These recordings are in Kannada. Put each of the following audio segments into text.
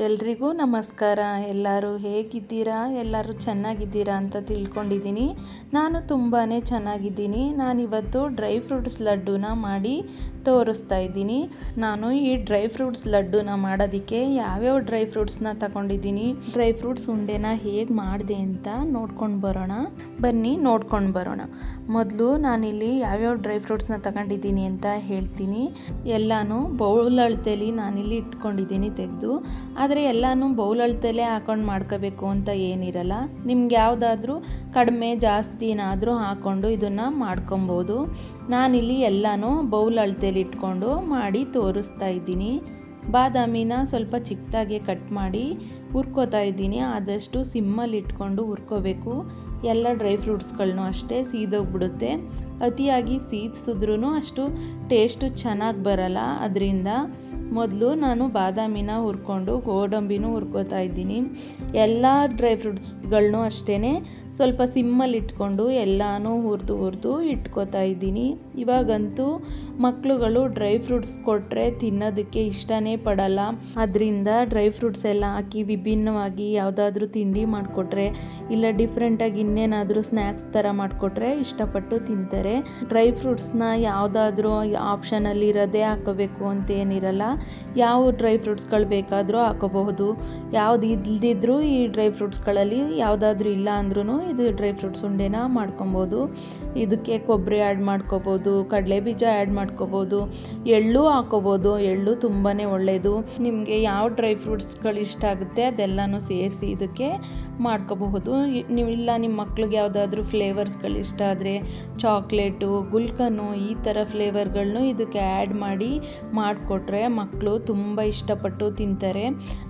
ಎಲ್ರಿಗೂ ನಮಸ್ಕಾರ. ಎಲ್ಲರೂ ಹೇಗಿದ್ದೀರಾ? ಎಲ್ಲರೂ ಚೆನ್ನಾಗಿದ್ದೀರಾ ಅಂತ ತಿಳ್ಕೊಂಡಿದ್ದೀನಿ. ನಾನು ತುಂಬಾ ಚೆನ್ನಾಗಿದ್ದೀನಿ. ನಾನಿವತ್ತು ಡ್ರೈ ಫ್ರೂಟ್ಸ್ ಲಡ್ಡೂನ ಮಾಡಿ ತೋರಿಸ್ತಾ ಇದ್ದೀನಿ. ನಾನು ಈ ಡ್ರೈ ಫ್ರೂಟ್ಸ್ ಲಡ್ಡೂನ ಮಾಡೋದಕ್ಕೆ ಯಾವ್ಯಾವ ಡ್ರೈ ಫ್ರೂಟ್ಸ್ನ ತಗೊಂಡಿದ್ದೀನಿ, ಡ್ರೈ ಫ್ರೂಟ್ಸ್ ಉಂಡೆನ ಹೇಗೆ ಮಾಡಿದೆ ಅಂತ ನೋಡ್ಕೊಂಡು ಬರೋಣ. ಬನ್ನಿ, ನೋಡ್ಕೊಂಡು ಬರೋಣ. ಮೊದಲು ನಾನಿಲ್ಲಿ ಯಾವ್ಯಾವ ಡ್ರೈ ಫ್ರೂಟ್ಸ್ನ ತಗೊಂಡಿದ್ದೀನಿ ಅಂತ ಹೇಳ್ತೀನಿ. ಎಲ್ಲನೂ ಬೌಲ್ ಅಳತೆಲಿ ನಾನಿಲ್ಲಿ ಇಟ್ಕೊಂಡಿದ್ದೀನಿ ತೆಗೆದು. ಆದರೆ ಎಲ್ಲನೂ ಬೌಲ್ ಅಳತೆಲೇ ಹಾಕೊಂಡು ಮಾಡ್ಕೋಬೇಕು ಅಂತ ಏನಿರಲ್ಲ. ನಿಮ್ಗೆ ಯಾವುದಾದ್ರೂ ಕಡಿಮೆ ಜಾಸ್ತಿ ಏನಾದರೂ ಹಾಕ್ಕೊಂಡು ಇದನ್ನು ಮಾಡ್ಕೊಬೋದು. ನಾನಿಲ್ಲಿ ಎಲ್ಲನೂ ಬೌಲ್ ಅಳತೆಲಿ ಇಟ್ಕೊಂಡು ಮಾಡಿ ತೋರಿಸ್ತಾ ಇದ್ದೀನಿ. ಬಾದಾಮಿನ ಸ್ವಲ್ಪ ಚಿಕ್ಕದಾಗೆ ಕಟ್ ಮಾಡಿ ಹುರ್ಕೋತಾ ಇದ್ದೀನಿ. ಆದಷ್ಟು ಸಿಮ್ಮಲ್ಲಿ ಇಟ್ಕೊಂಡು ಹುರ್ಕೋಬೇಕು. ಎಲ್ಲ ಡ್ರೈ ಫ್ರೂಟ್ಸ್ಗಳನ್ನೂ ಅಷ್ಟೇ ಸೀದೋಗ್ಬಿಡುತ್ತೆ. ಅತಿಯಾಗಿ ಸೀದಿಸಿದ್ರೂ ಅಷ್ಟು ಟೇಸ್ಟು ಚೆನ್ನಾಗಿ ಬರಲ್ಲ. ಅದರಿಂದ ಮೊದಲು ನಾನು ಬಾದಾಮಿನ ಹುರ್ಕೊಂಡು ಗೋಡಂಬಿನೂ ಹುರ್ಕೋತಾ ಇದ್ದೀನಿ. ಎಲ್ಲ ಡ್ರೈ ಫ್ರೂಟ್ಸ್ಗಳನ್ನೂ ಅಷ್ಟೇ ಸ್ವಲ್ಪ ಸಿಮ್ಮಲ್ಲಿ ಇಟ್ಕೊಂಡು ಎಲ್ಲನೂ ಹುರಿದು ಹುರಿದು ಇಟ್ಕೋತಾ ಇದ್ದೀನಿ. ಇವಾಗಂತೂ ಮಕ್ಕಳುಗಳು ಡ್ರೈ ಫ್ರೂಟ್ಸ್ ಕೊಟ್ಟರೆ ತಿನ್ನೋದಕ್ಕೆ ಇಷ್ಟನೇ ಪಡಲ್ಲ. ಅದರಿಂದ ಡ್ರೈ ಫ್ರೂಟ್ಸ್ ಎಲ್ಲ ಹಾಕಿ ವಿಭಿನ್ನವಾಗಿ ಯಾವುದಾದ್ರೂ ತಿಂಡಿ ಮಾಡಿಕೊಟ್ರೆ ಇಲ್ಲ ಡಿಫ್ರೆಂಟಾಗಿ ಇನ್ನೇನಾದರೂ ಸ್ನ್ಯಾಕ್ಸ್ ಥರ ಮಾಡಿಕೊಟ್ರೆ ಇಷ್ಟಪಟ್ಟು ತಿಂತಾರೆ. ಡ್ರೈ ಫ್ರೂಟ್ಸ್ನ ಯಾವುದಾದ್ರೂ ಆಪ್ಷನಲ್ಲಿ ಇರೋದೇ ಹಾಕೋಬೇಕು ಅಂತ ಏನಿರಲ್ಲ. ಯಾವ ಡ್ರೈ ಫ್ರೂಟ್ಸ್ಗಳು ಬೇಕಾದರೂ ಹಾಕೋಬಹುದು. ಯಾವ್ದು ಇಲ್ದಿದ್ರೂ ಈ ಡ್ರೈ ಫ್ರೂಟ್ಸ್ಗಳಲ್ಲಿ ಯಾವುದಾದ್ರೂ ಇಲ್ಲ ಅಂದ್ರೂ ಇದು ಡ್ರೈ ಫ್ರೂಟ್ಸ್ ಉಂಡೆನ ಮಾಡ್ಕೊಬೋದು. ಇದಕ್ಕೆ ಕೊಬ್ಬರಿ ಆ್ಯಡ್ ಮಾಡ್ಕೋಬೋದು, ಕಡಲೆ ಬೀಜ ಆ್ಯಡ್ ಮಾಡ್ಕೋಬೋದು, ಎಳ್ಳು ಹಾಕೋಬೋದು. ಎಳ್ಳು ತುಂಬಾ ಒಳ್ಳೆಯದು ನಿಮಗೆ ಯಾವ ಡ್ರೈ ಫ್ರೂಟ್ಸ್ಗಳು ಇಷ್ಟ ಆಗುತ್ತೆ ಅದೆಲ್ಲನೂ ಸೇರಿಸಿ ಇದಕ್ಕೆ ಮಾಡ್ಕೋಬಹುದು. ನೀವು ಇಲ್ಲ ನಿಮ್ಮ ಮಕ್ಳಿಗೆ ಯಾವುದಾದ್ರೂ ಫ್ಲೇವರ್ಸ್ಗಳು ಇಷ್ಟ ಆದರೆ ಚಾಕ್ಲೇಟು ಗುಲ್ಕನು ಈ ಥರ ಫ್ಲೇವರ್ಗಳನ್ನೂ ಇದಕ್ಕೆ ಆ್ಯಡ್ ಮಾಡಿ ಮಾಡಿಕೊಟ್ರೆ ಮಕ್ಕಳು ತುಂಬ ಇಷ್ಟಪಟ್ಟು ತಿಂತಾರೆ.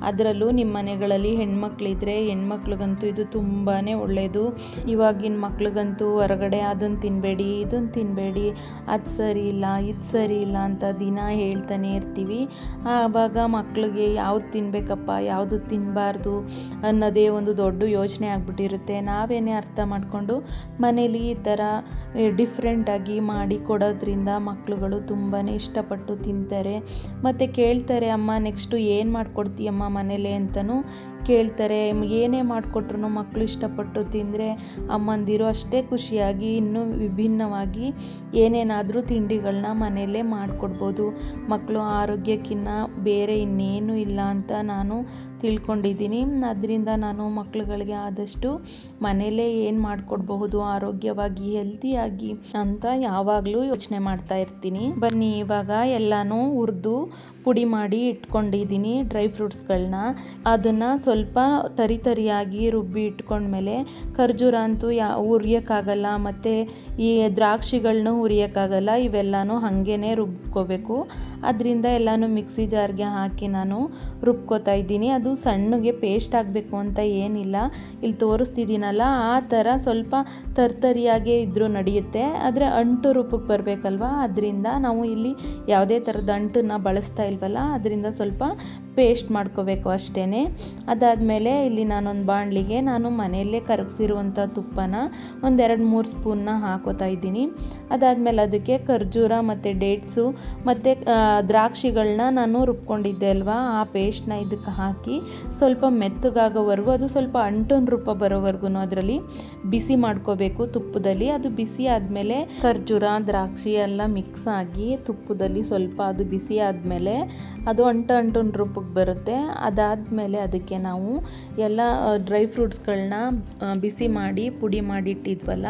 ಅದರಲ್ಲೂ ನಿಮ್ಮ ಮನೆಗಳಲ್ಲಿ ಹೆಣ್ಮಕ್ಳಿದ್ರೆ ಹೆಣ್ಮಕ್ಳಿಗಂತೂ ಇದು ತುಂಬಾ ಒಳ್ಳೆಯದು ಇವಾಗಿನ ಮಕ್ಳಿಗಂತೂ ಹೊರಗಡೆ ಅದನ್ನು ತಿನ್ನಬೇಡಿ ಇದನ್ನು ತಿನ್ನಬೇಡಿ ಅದು ಸರಿ ಇಲ್ಲ, ಇದು ಸರಿ ಇಲ್ಲ ಅಂತ ದಿನ ಹೇಳ್ತಾನೆ ಇರ್ತೀವಿ. ಆವಾಗ ಮಕ್ಕಳಿಗೆ ಯಾವ್ದು ತಿನ್ನಬೇಕಪ್ಪ ಯಾವುದು ತಿನ್ನಬಾರ್ದು ಅನ್ನೋದೇ ಒಂದು ದೊಡ್ಡ ಯೋಚನೆ ಆಗಿಬಿಟ್ಟಿರುತ್ತೆ. ನಾವೇನೇ ಅರ್ಥ ಮಾಡಿಕೊಂಡು ಮನೇಲಿ ಈ ಥರ ಡಿಫ್ರೆಂಟಾಗಿ ಮಾಡಿ ಕೊಡೋದ್ರಿಂದ ಮಕ್ಕಳುಗಳು ತುಂಬಾ ಇಷ್ಟಪಟ್ಟು ತಿಂತಾರೆ. ಮತ್ತು ಕೇಳ್ತಾರೆ, ಅಮ್ಮ ನೆಕ್ಸ್ಟು ಏನು ಮಾಡಿಕೊಡ್ತೀಯಮ್ಮ ಮನೇಲಿ? ಅಂತಲೂ ಕೇಳ್ತಾರೆ ಏನೇ ಮಾಡಿಕೊಟ್ರು ಮಕ್ಕಳು ಇಷ್ಟಪಟ್ಟು ತಿಂದರೆ ಅಮ್ಮಂದಿರು ಅಷ್ಟೇ ಖುಷಿಯಾಗಿ, ಇನ್ನೂ ವಿಭಿನ್ನವಾಗಿ ಏನೇನಾದರೂ ತಿಂಡಿಗಳನ್ನ ಮನೆಯಲ್ಲೇ ಮಾಡಿಕೊಡ್ಬೋದು. ಮಕ್ಕಳು ಆರೋಗ್ಯಕ್ಕಿನ್ನ ಬೇರೆ ಇನ್ನೇನು ಇಲ್ಲ ಅಂತ ನಾನು ತಿಳ್ಕೊಂಡಿದ್ದೀನಿ. ಅದರಿಂದ ನಾನು ಮಕ್ಕಳುಗಳಿಗೆ ಆದಷ್ಟು ಮನೆಯಲ್ಲೇ ಏನು ಮಾಡಿಕೊಡ್ಬಹುದು, ಆರೋಗ್ಯವಾಗಿ ಹೆಲ್ತಿಯಾಗಿ ಅಂತ ಯಾವಾಗಲೂ ಯೋಚನೆ ಮಾಡ್ತಾ ಇರ್ತೀನಿ. ಬನ್ನಿ, ಇವಾಗ ಎಲ್ಲನೂ ಹುರಿದು ಪುಡಿ ಮಾಡಿ ಇಟ್ಕೊಂಡಿದ್ದೀನಿ ಡ್ರೈ ಫ್ರೂಟ್ಸ್ಗಳನ್ನ. ಅದನ್ನು ಸ್ವಲ್ಪ ತರಿ ತರಿಯಾಗಿ ರುಬ್ಬಿ ಇಟ್ಕೊಂಡ್ಮೇಲೆ ಖರ್ಜೂರ ಅಂತೂ ಯಾ ಹುರಿಯೋಕ್ಕಾಗಲ್ಲ ಮತ್ತು ಈ ದ್ರಾಕ್ಷಿಗಳನ್ನ ಹುರಿಯೋಕ್ಕಾಗಲ್ಲ ಇವೆಲ್ಲನೂ ಹಾಗೇ ರುಬ್ಕೋಬೇಕು. ಅದರಿಂದ ಎಲ್ಲನೂ ಮಿಕ್ಸಿ ಜಾರ್ಗೆ ಹಾಕಿ ನಾನು ರುಬ್ಕೋತಾ ಇದ್ದೀನಿ. ಅದು ಸಣ್ಣಗೆ ಪೇಸ್ಟ್ ಆಗಬೇಕು ಅಂತ ಏನಿಲ್ಲ. ಇಲ್ಲಿ ತೋರಿಸ್ತಿದ್ದೀನಲ್ಲ, ಆ ಥರ ಸ್ವಲ್ಪ ತರ್ತರಿಯಾಗೇ ಇದ್ದರೂ ನಡೆಯುತ್ತೆ. ಆದರೆ ಅಂಟು ರೂಪಕ್ಕೆ ಬರಬೇಕಲ್ವ? ಅದರಿಂದ ನಾವು ಇಲ್ಲಿ ಯಾವುದೇ ಥರದ ಅಂಟನ್ನು ಬಳಸ್ತಾ ಇಲ್ವಲ್ಲ? ಅದರಿಂದ ಸ್ವಲ್ಪ ಪೇಸ್ಟ್ ಮಾಡ್ಕೋಬೇಕು ಅಷ್ಟೇ ಅದಾದಮೇಲೆ ಇಲ್ಲಿ ನಾನೊಂದು ಬಾಣಲಿಗೆ ನಾನು ಮನೆಯಲ್ಲೇ ಕರಗಿಸಿರುವಂಥ ತುಪ್ಪನ ಒಂದೆರಡು ಮೂರು ಸ್ಪೂನ್ನ ಹಾಕೋತಾ ಇದ್ದೀನಿ. ಅದಾದಮೇಲೆ ಅದಕ್ಕೆ ಖರ್ಜೂರ ಮತ್ತು ಡೇಟ್ಸು ಮತ್ತು ದ್ರಾಕ್ಷಿಗಳನ್ನ ನಾನು ರುಬ್ಕೊಂಡಿದ್ದೆ ಅಲ್ವಾ? ಆ ಪೇಸ್ಟ್ನ ಇದಕ್ಕೆ ಹಾಕಿ ಸ್ವಲ್ಪ ಮೆತ್ತಗಾಗೋವರೆಗೂ, ಅದು ಸ್ವಲ್ಪ ಅಂಟನ್ ರೂಪ ಬರೋವರೆಗೂ ಅದರಲ್ಲಿ ಬಿಸಿ ಮಾಡ್ಕೋಬೇಕು ತುಪ್ಪದಲ್ಲಿ. ಅದು ಬಿಸಿ ಆದಮೇಲೆ ಖರ್ಜೂರ, ದ್ರಾಕ್ಷಿ ಎಲ್ಲ ಮಿಕ್ಸ್ ಆಗಿ ತುಪ್ಪದಲ್ಲಿ ಸ್ವಲ್ಪ ಅದು ಬಿಸಿ ಆದಮೇಲೆ ಅದು ಅಂಟು ಅಂಟುನ ರೂಪಕ್ಕೆ ಬರುತ್ತೆ. ಅದಾದಮೇಲೆ ಅದಕ್ಕೆ ನಾವು ಎಲ್ಲ ಡ್ರೈ ಫ್ರೂಟ್ಸ್ಗಳನ್ನ ಬಿಸಿ ಮಾಡಿ ಪುಡಿ ಮಾಡಿಟ್ಟಿದ್ವಲ್ಲ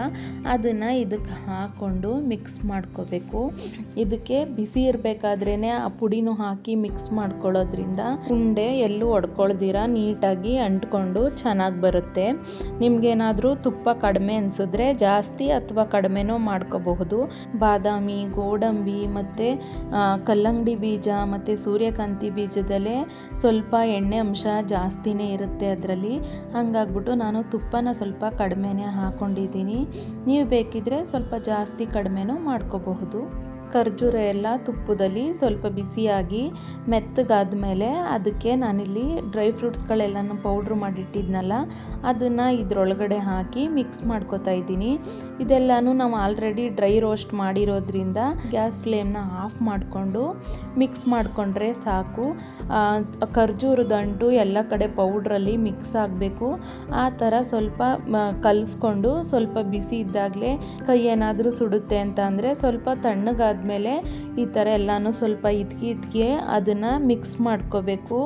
ಅದನ್ನು ಇದಕ್ಕೆ ಹಾಕ್ಕೊಂಡು ಮಿಕ್ಸ್ ಮಾಡ್ಕೋಬೇಕು. ಇದಕ್ಕೆ ಬಿಸಿ ಇರಬೇಕಾದ್ರೇ ಆ ಪುಡಿನೂ ಹಾಕಿ ಮಿಕ್ಸ್ ಮಾಡ್ಕೊಳ್ಳೋದ್ರಿಂದ ಉಂಡೆ ಎಲ್ಲೂ ಒಡ್ಕೊಳ್ದಿರ, ನೀಟಾಗಿ ಅಂಟ್ಕೊಂಡು ಚೆನ್ನಾಗಿ ಬರುತ್ತೆ. ನಿಮಗೇನಾದರೂ ತುಪ್ಪ ಕಡಿಮೆ ಅನಿಸಿದ್ರೆ ಜಾಸ್ತಿ ಅಥವಾ ಕಡಿಮೆನೂ ಮಾಡ್ಕೋಬಹುದು. ಬಾದಾಮಿ, ಗೋಡಂಬಿ ಮತ್ತು ಕಲ್ಲಂಗಡಿ ಬೀಜ ಮತ್ತು ಸೂರ್ಯಕಾಂತಿ ಬೀಜದಲ್ಲೇ ಸ್ವಲ್ಪ ಎಣ್ಣೆ ಅಂಶ ಜಾಸ್ತಿನೇ ಇರುತ್ತೆ ಅದರಲ್ಲಿ. ಹಾಗಾಗ್ಬಿಟ್ಟು ನಾನು ತುಪ್ಪನ ಸ್ವಲ್ಪ ಕಡಿಮೆನೇ ಹಾಕ್ಕೊಂಡಿದ್ದೀನಿ ನೀವು ಬೇಕಿದ್ರೆ ಸ್ವಲ್ಪ ಜಾಸ್ತಿ ಕಡಿಮೆನೂ ಮಾಡ್ಕೋಬಹುದು. ಖರ್ಜೂರ ಎಲ್ಲ ತುಪ್ಪದಲ್ಲಿ ಸ್ವಲ್ಪ ಬಿಸಿಯಾಗಿ ಮೆತ್ತಗಾದ ಮೇಲೆ ಅದಕ್ಕೆ ನಾನಿಲ್ಲಿ ಡ್ರೈ ಫ್ರೂಟ್ಸ್ಗಳೆಲ್ಲನೂ ಪೌಡ್ರ್ ಮಾಡಿಟ್ಟಿದ್ನಲ್ಲ, ಅದನ್ನು ಇದರೊಳಗಡೆ ಹಾಕಿ ಮಿಕ್ಸ್ ಮಾಡ್ಕೊತಾ ಇದ್ದೀನಿ. ಇದೆಲ್ಲನೂ ನಾವು ಆಲ್ರೆಡಿ ಡ್ರೈ ರೋಸ್ಟ್ ಮಾಡಿರೋದ್ರಿಂದ ಗ್ಯಾಸ್ ಫ್ಲೇಮ್ನ ಆಫ್ ಮಾಡಿಕೊಂಡು ಮಿಕ್ಸ್ ಮಾಡಿಕೊಂಡ್ರೆ ಸಾಕು. ಖರ್ಜೂರದಂಟು ಎಲ್ಲ ಕಡೆ ಪೌಡ್ರಲ್ಲಿ ಮಿಕ್ಸ್ ಆಗಬೇಕು. ಆ ಥರ ಸ್ವಲ್ಪ ಕಲಿಸ್ಕೊಂಡು ಸ್ವಲ್ಪ ಬಿಸಿ ಇದ್ದಾಗಲೇ ಕೈ ಏನಾದರೂ ಸುಡುತ್ತೆ ಅಂತ ಅಂದರೆ ಸ್ವಲ್ಪ ತಣ್ಣಗಾದ್ಮೇಲೆ ಈ ಥರ ಎಲ್ಲನೂ ಸ್ವಲ್ಪ ಇದ್ಕಿ ಇದ್ಕಿ ಅದನ್ನು ಮಿಕ್ಸ್ ಮಾಡ್ಕೋಬೇಕು.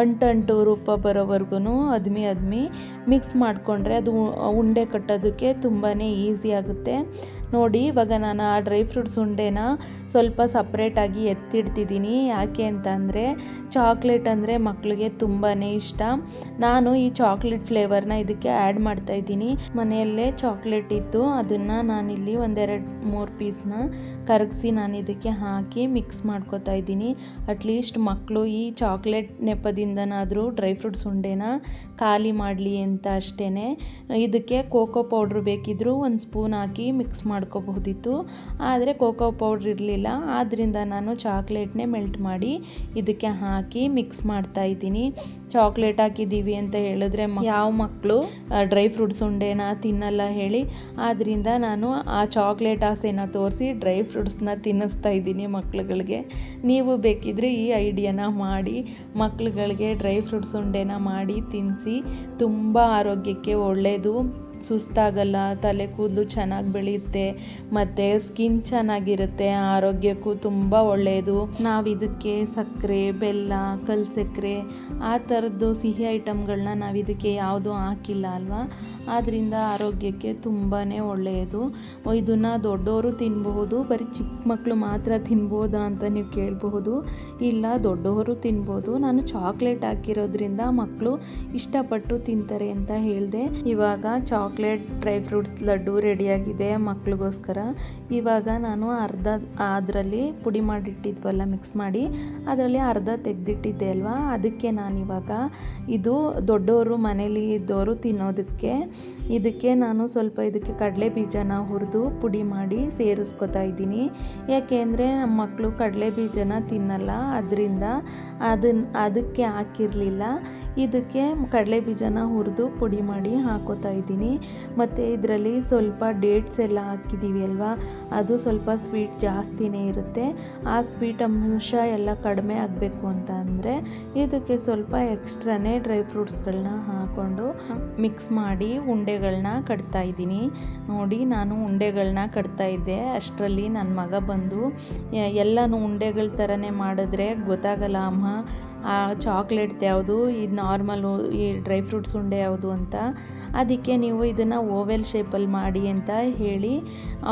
ಅಂಟಂಟು ರೂಪ ಬರೋವರೆಗೂ ಅದ್ಮಿ ಅದ್ಮಿ ಮಿಕ್ಸ್ ಮಾಡಿಕೊಂಡ್ರೆ ಅದು ಉಂಡೆ ಕಟ್ಟೋದಕ್ಕೆ ತುಂಬಾ ಈಸಿ ಆಗುತ್ತೆ. ನೋಡಿ, ಇವಾಗ ನಾನು ಆ ಡ್ರೈ ಫ್ರೂಟ್ಸ್ ಉಂಡೆನ ಸ್ವಲ್ಪ ಸಪ್ರೇಟಾಗಿ ಎತ್ತಿಡ್ತಿದ್ದೀನಿ. ಯಾಕೆ ಅಂತಂದರೆ ಚಾಕ್ಲೇಟ್ ಅಂದರೆ ಮಕ್ಕಳಿಗೆ ತುಂಬಾ ಇಷ್ಟ. ನಾನು ಈ ಚಾಕ್ಲೇಟ್ ಫ್ಲೇವರ್ನ ಇದಕ್ಕೆ ಆ್ಯಡ್ ಮಾಡ್ತಾ ಇದ್ದೀನಿ. ಮನೆಯಲ್ಲೇ ಚಾಕ್ಲೇಟ್ ಇತ್ತು ಅದನ್ನು ನಾನಿಲ್ಲಿ ಒಂದೆರಡು, ಮೂರು ಪೀಸ್ನ ಕರಗಿಸಿ ನಾನು ಇದಕ್ಕೆ ಹಾಕಿ ಮಿಕ್ಸ್ ಮಾಡ್ಕೊತಾ ಇದ್ದೀನಿ. ಅಟ್ಲೀಸ್ಟ್ ಮಕ್ಕಳು ಈ ಚಾಕ್ಲೇಟ್ ನೆಪದಿಂದನಾದರೂ ಡ್ರೈ ಫ್ರೂಟ್ಸ್ ಉಂಡೆನ ಖಾಲಿ ಮಾಡಲಿ ಅಂತ ಅಷ್ಟೇ ಇದಕ್ಕೆ ಕೋಕೋ ಪೌಡ್ರ್ ಬೇಕಿದ್ದರೂ ಒಂದು ಸ್ಪೂನ್ ಹಾಕಿ ಮಿಕ್ಸ್ ಮಾಡ್ಕೋಬಹುದಿತ್ತು. ಆದರೆ ಕೋಕೋ ಪೌಡ್ರ್ ಇರಲಿಲ್ಲ. ಆದ್ದರಿಂದ ನಾನು ಚಾಕ್ಲೇಟ್ನೇ ಮೆಲ್ಟ್ ಮಾಡಿ ಇದಕ್ಕೆ ಹಾಕಿ ಮಿಕ್ಸ್ ಮಾಡ್ತಾ ಇದ್ದೀನಿ. ಚಾಕ್ಲೇಟ್ ಹಾಕಿದ್ದೀವಿ ಅಂತ ಹೇಳಿದ್ರೆ ಯಾವ ಮಕ್ಕಳು ಡ್ರೈ ಫ್ರೂಟ್ಸ್ ಉಂಡೆನ ತಿನ್ನಲ್ಲ ಹೇಳಿ. ಆದ್ದರಿಂದ ನಾನು ಆ ಚಾಕ್ಲೇಟ್ ಆಸೆನ ತೋರಿಸಿ ಡ್ರೈ ಫ್ರೂಟ್ಸ್ನ ತಿನ್ನಿಸ್ತಾ ಇದ್ದೀನಿ ಮಕ್ಳುಗಳಿಗೆ. ನೀವು ಬೇಕಿದ್ರೆ ಈ ಐಡಿಯಾನ ಮಾಡಿ, ಮಕ್ಳುಗಳಿಗೆ ಡ್ರೈ ಫ್ರೂಟ್ಸ್ ಉಂಡೆನ ಮಾಡಿ ತಿನ್ನಿಸಿ ತುಂಬ ಆರೋಗ್ಯಕ್ಕೆ ಒಳ್ಳೆಯದು ಸುಸ್ತಾಗಲ್ಲ, ತಲೆ ಕೂದಲು ಚೆನ್ನಾಗಿ ಬೆಳೆಯುತ್ತೆ, ಮತ್ತು ಸ್ಕಿನ್ ಚೆನ್ನಾಗಿರುತ್ತೆ, ಆರೋಗ್ಯಕ್ಕೂ ತುಂಬ ಒಳ್ಳೆಯದು ನಾವು ಇದಕ್ಕೆ ಸಕ್ಕರೆ, ಬೆಲ್ಲ ಕಲ್ ಸಕ್ಕರೆ ಆ ಥರದ್ದು ಸಿಹಿ ಐಟಮ್ಗಳನ್ನ ನಾವು ಇದಕ್ಕೆ ಯಾವುದೂ ಹಾಕಿಲ್ಲ ಅಲ್ವಾ? ಆದ್ದರಿಂದ ಆರೋಗ್ಯಕ್ಕೆ ತುಂಬಾ ಒಳ್ಳೆಯದು ಇದನ್ನು ದೊಡ್ಡವರು ತಿನ್ಬಹುದು, ಬರೀ ಚಿಕ್ಕ ಮಕ್ಕಳು ಮಾತ್ರ ತಿನ್ಬೋದಾ ಅಂತ ನೀವು ಕೇಳಬಹುದು. ಇಲ್ಲ ದೊಡ್ಡವರು ತಿನ್ಬೋದು. ನಾನು ಚಾಕ್ಲೇಟ್ ಹಾಕಿರೋದ್ರಿಂದ ಮಕ್ಕಳು ಇಷ್ಟಪಟ್ಟು ತಿಂತಾರೆ ಅಂತ ಹೇಳಿದೆ. ಇವಾಗ ಚಾಕ್ಲೇಟ್, ಡ್ರೈ ಫ್ರೂಟ್ಸ್ ಲಡ್ಡು ರೆಡಿಯಾಗಿದೆ ಮಕ್ಳಿಗೋಸ್ಕರ. ಇವಾಗ ನಾನು ಅರ್ಧ ಅದರಲ್ಲಿ ಪುಡಿ ಮಾಡಿಟ್ಟಿದ್ವಲ್ಲ ಮಿಕ್ಸ್ ಮಾಡಿ, ಅದರಲ್ಲಿ ಅರ್ಧ ತೆಗೆದಿಟ್ಟಿದ್ದೆ ಅಲ್ವಾ? ಅದಕ್ಕೆ ನಾನಿವಾಗ ಇದು ದೊಡ್ಡವರು ಮನೇಲಿ ಇದ್ದವರು ತಿನ್ನೋದಕ್ಕೆ, ಇದಕ್ಕೆ ನಾನು ಸ್ವಲ್ಪ ಇದಕ್ಕೆ ಕಡಲೆ ಬೀಜನ ಹುರಿದು ಪುಡಿ ಮಾಡಿ ಸೇರಿಸ್ಕೊತಾ ಇದ್ದೀನಿ. ಯಾಕೆಂದರೆ ನಮ್ಮ ಮಕ್ಕಳು ಕಡಲೆ ಬೀಜನ ತಿನ್ನಲ್ಲ, ಅದರಿಂದ ಅದನ್ನು ಅದಕ್ಕೆ ಹಾಕಿರಲಿಲ್ಲ. ಇದಕ್ಕೆ ಕಡಲೆ ಬೀಜನ ಹುರಿದು ಪುಡಿ ಮಾಡಿ ಹಾಕೋತಾ ಇದ್ದೀನಿ. ಮತ್ತು ಇದರಲ್ಲಿ ಸ್ವಲ್ಪ ಡೇಟ್ಸ್ ಎಲ್ಲ ಹಾಕಿದ್ದೀವಿ ಅಲ್ವಾ? ಅದು ಸ್ವಲ್ಪ ಸ್ವೀಟ್ ಜಾಸ್ತಿನೇ ಇರುತ್ತೆ. ಆ ಸ್ವೀಟ್ ಅಂಶ ಎಲ್ಲ ಕಡಿಮೆ ಆಗಬೇಕು ಅಂತ ಅಂದರೆ ಇದಕ್ಕೆ ಸ್ವಲ್ಪ ಎಕ್ಸ್ಟ್ರಾನೇ ಡ್ರೈ ಫ್ರೂಟ್ಸ್ಗಳನ್ನ ಹಾಕ್ಕೊಂಡು ಮಿಕ್ಸ್ ಮಾಡಿ ಉಂಡೆಗಳನ್ನ ಕಟ್ತಾ ಇದ್ದೀನಿ. ನೋಡಿ, ನಾನು ಉಂಡೆಗಳನ್ನ ಕಟ್ತಾ ಇದ್ದೆ. ಅಷ್ಟರಲ್ಲಿ ನನ್ನ ಮಗ ಬಂದು ಎಲ್ಲನೂ ಉಂಡೆಗಳ ಥರನೇ ಮಾಡಿದ್ರೆ ಗೊತ್ತಾಗಲ್ಲ ಅಮ್ಮ. ಚಾಕ್ಲೇಟ್ ಯಾವುದು, ಇದು ನಾರ್ಮಲ್ ಈ ಡ್ರೈ ಫ್ರೂಟ್ಸ್ ಉಂಡೆ ಯಾವುದು ಅಂತ, ಅದಕ್ಕೆ ನೀವು ಇದನ್ನು ಓವೆಲ್ ಶೇಪಲ್ಲಿ ಮಾಡಿ ಅಂತ ಹೇಳಿ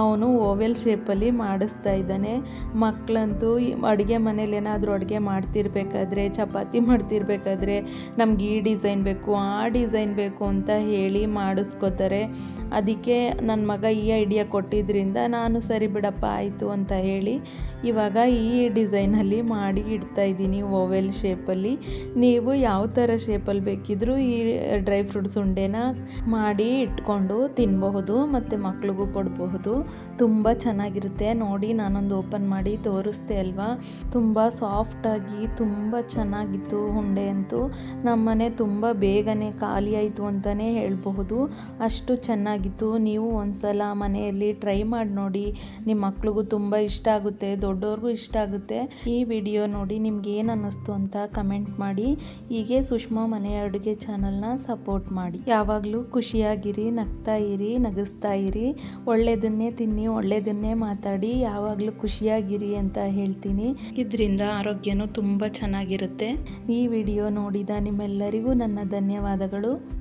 ಅವನು ಓವೆಲ್ ಶೇಪಲ್ಲಿ ಮಾಡಿಸ್ತಾ ಇದ್ದಾನೆ. ಮಕ್ಕಳಂತೂ ಅಡುಗೆ ಮನೇಲಿ ಏನಾದರೂ ಅಡುಗೆ ಮಾಡ್ತಿರ್ಬೇಕಾದ್ರೆ, ಚಪಾತಿ ಮಾಡ್ತಿರ್ಬೇಕಾದ್ರೆ ನಮ್ಗೆ ಈ ಡಿಸೈನ್ ಬೇಕು, ಆ ಡಿಸೈನ್ ಬೇಕು ಅಂತ ಹೇಳಿ ಮಾಡಿಸ್ಕೋತಾರೆ. ಅದಕ್ಕೆ ನನ್ನ ಮಗ ಈ ಐಡಿಯಾ ಕೊಟ್ಟಿದ್ದರಿಂದ ನಾನು ಸರಿ ಬಿಡಪ್ಪ, ಆಯಿತು ಅಂತ ಹೇಳಿ ಇವಾಗ ಈ ಡಿಸೈನಲ್ಲಿ ಮಾಡಿ ಇಡ್ತಾ ಇದ್ದೀನಿ ಓವೆಲ್ ಶೇಪಲ್ಲಿ. ನೀವು ಯಾವ ಥರ ಶೇಪಲ್ಲಿ ಬೇಕಿದ್ರೂ ಈ ಡ್ರೈ ಫ್ರೂಟ್ಸ್ ಉಂಡೆನ ಮಾಡಿ ಇಟ್ಕೊಂಡು ತಿನ್ನಬಹುದು ಮತ್ತು ಮಕ್ಳಿಗೂ ಕೊಡಬಹುದು. ತುಂಬ ಚೆನ್ನಾಗಿರುತ್ತೆ. ನೋಡಿ ನಾನೊಂದು ಓಪನ್ ಮಾಡಿ ತೋರಿಸ್ದೆ ಅಲ್ವಾ? ತುಂಬ ಸಾಫ್ಟಾಗಿ ತುಂಬ ಚೆನ್ನಾಗಿತ್ತು ಉಂಡೆ ಅಂತೂ. ನಮ್ಮನೆ ತುಂಬ ಬೇಗನೆ ಖಾಲಿಯಾಯಿತು ಅಂತಲೇ ಹೇಳಬಹುದು. ಅಷ್ಟು ಚೆನ್ನಾಗಿತ್ತು. ನೀವು ಒಂದ್ಸಲ ಮನೆಯಲ್ಲಿ ಟ್ರೈ ಮಾಡಿ ನೋಡಿ. ನಿಮ್ಮ ಮಕ್ಳಿಗೂ ತುಂಬ ಇಷ್ಟ ಆಗುತ್ತೆ. ದೊಡ್ಡವ್ರಿಗೂ ಇಷ್ಟ ಆಗುತ್ತೆ. ಈ ವಿಡಿಯೋ ನೋಡಿ ನಿಮ್ಗೆ ಏನು ಅನ್ನಿಸ್ತು ಅಂತ ಕಮೆಂಟ್ ಮಾಡಿ. ಹೀಗೆ ಸುಷ್ಮಾ ಮನೆ ಅಡುಗೆ ಚಾನಲ್ನ ಸಪೋರ್ಟ್ ಮಾಡಿ. ಯಾವಾಗಲೂ ಖುಷಿಯಾಗಿರಿ, ನಗ್ತಾ ಇರಿ, ನಗಿಸ್ತಾ ಇರಿ. ಒಳ್ಳೆಯದನ್ನೇ ತಿನ್ನಿ ಒಳ್ಳೆಯದನ್ನೇ ಮಾತಾಡಿ, ಯಾವಾಗಲೂ ಖುಷಿಯಾಗಿರಿ ಅಂತ ಹೇಳ್ತೀನಿ. ಇದರಿಂದ ಆರೋಗ್ಯನೂ ತುಂಬ ಚೆನ್ನಾಗಿರುತ್ತೆ. ಈ ವಿಡಿಯೋ ನೋಡಿದ ನಿಮ್ಮೆಲ್ಲರಿಗೂ ನನ್ನ ಧನ್ಯವಾದಗಳು.